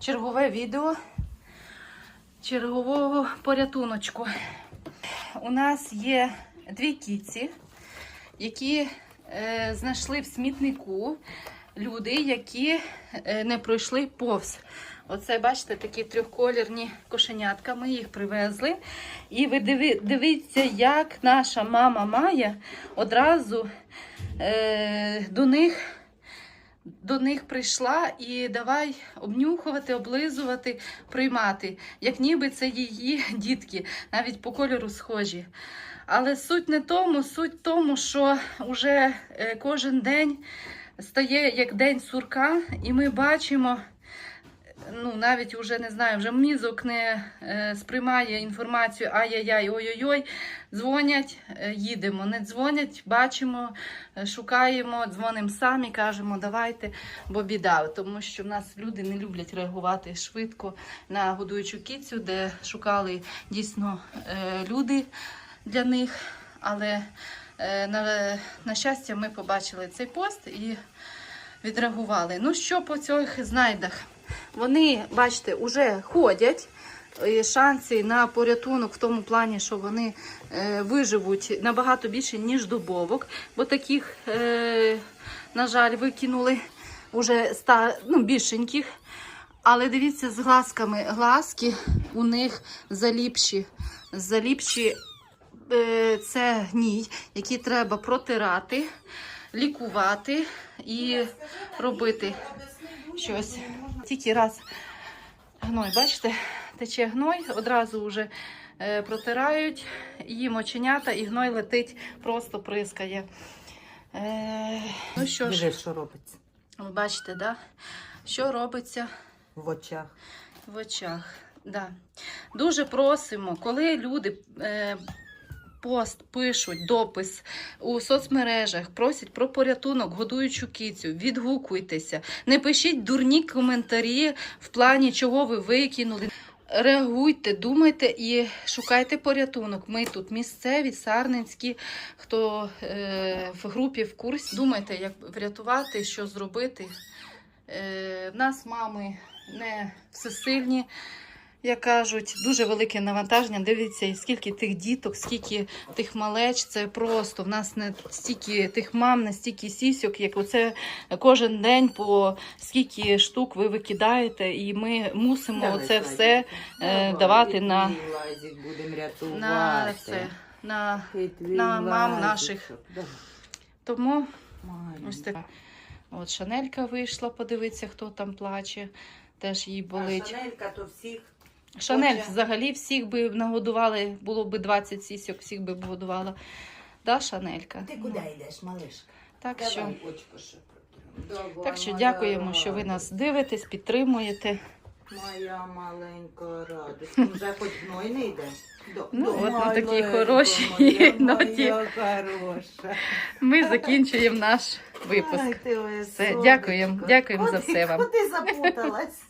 чергове відео чергового порятуночку. У нас є дві кіці, які е, знайшли в смітнику люди, які е, не пройшли повз. Оце, бачите, такі трьохколірні кошенятка. Ми їх привезли. І ви диви, дивіться, як наша мама Майя одразу е, до них. До них прийшла і давай обнюхувати, облизувати, приймати, як ніби це її дітки, навіть по кольору схожі. Але суть не тому, суть в тому, що вже е, кожен день стає як день сурка, і ми бачимо, ну навіть уже не знаю, вже мізок не е, сприймає інформацію ай-яй-яй, ой-ой-ой. Дзвонять, е, їдемо. Не дзвонять, бачимо, е, шукаємо, дзвонимо самі, кажемо, давайте, бо біда. Тому що в нас люди не люблять реагувати швидко на годуючу кіцю, де шукали дійсно люди для них. Але на, на щастя, ми побачили цей пост і відреагували. Ну що по цих знайдах? Вони, бачите, вже ходять. І Шанси на порятунок в тому плані, що вони е, виживуть набагато більше, ніж дубовок, бо таких, е, на жаль, викинули уже ста, ну, більшеньких. Але дивіться, з глазками глазки у них заліпші. Заліпші е, це гній, який треба протирати, лікувати і робити щось. Тільки раз гной, бачите, тече гной, одразу вже е, протирають, їм оченята, і гной летить, просто прискає. Е, ну що ж, Диви, що робиться ви бачите, да? що робиться в очах. в очах. Да. Дуже просимо, коли люди е, пост пишуть, допис у соцмережах, просять про порятунок, годуючу кицю, відгукуйтеся. Не пишіть дурні коментарі в плані, чого ви викинули. Реагуйте, думайте і шукайте порятунок. Ми тут місцеві, сарненські, хто е, в групі в курсі. Думайте, як врятувати, що зробити. Е, в нас мами не всесильні, як кажуть, дуже велике навантаження. Дивіться, скільки тих діток, скільки тих малеч. Це просто в нас не стільки тих мам, не стільки сісьок, як оце кожен день по скільки штук ви викидаєте, і ми мусимо Давай, це Сладик. все е, Давай, давати на, на це. На... На мам наших. Давай, Тому ось така. От Шанелька вийшла, подивитися, хто там плаче. Теж їй А болить. Шанелька то всіх Шанель Хоче. взагалі всіх би нагодували, було б 20 сісьок, всіх би б годувала. Да, Шанелька? Ти куди йдеш, малишка? Так що, Давай очко ще протремо. Давай, так що моя дякуємо, що ви нас дивитесь, підтримуєте. Моя маленька радость. Ну, Вже хоч гной не йде. До- Ну, до от на маленька такій хорошій моя, ноті. моя хороша. Ми закінчуємо наш випуск. Ай, ти Все, сонечко. дякуємо, дякуємо за Куди- все вам. Куди запуталась?